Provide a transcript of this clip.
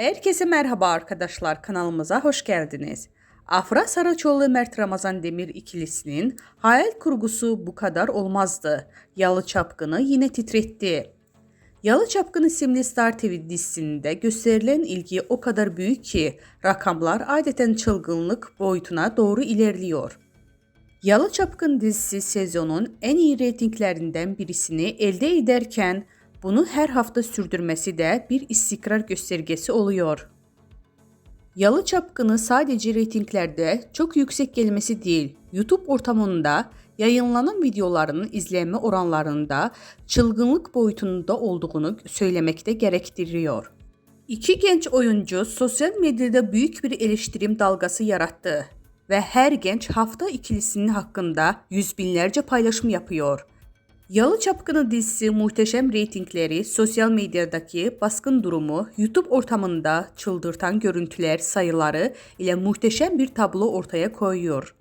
Herkese merhaba arkadaşlar kanalımıza hoş geldiniz. Afra Saraçoğlu Mert Ramazan Demir ikilisinin hayal kurgusu bu kadar olmazdı. Yalı Çapkını yine titretti. Yalı Çapkını isimli Star TV dizisinde gösterilen ilgi o kadar büyük ki rakamlar adeten çılgınlık boyutuna doğru ilerliyor. Yalı Çapkın dizisi sezonun en iyi reytinglerinden birisini elde ederken bunu her hafta sürdürmesi de bir istikrar göstergesi oluyor. Yalı Çapkını sadece reytinglerde çok yüksek gelmesi değil, YouTube ortamında yayınlanan videolarının izlenme oranlarında çılgınlık boyutunda olduğunu söylemekte gerektiriyor. İki genç oyuncu sosyal medyada büyük bir eleştirim dalgası yarattı ve her genç hafta ikilisinin hakkında yüz binlerce paylaşım yapıyor. Yalı Çapkını dizisi muhteşem reytingleri, sosyal medyadaki baskın durumu, YouTube ortamında çıldırtan görüntüler sayıları ile muhteşem bir tablo ortaya koyuyor.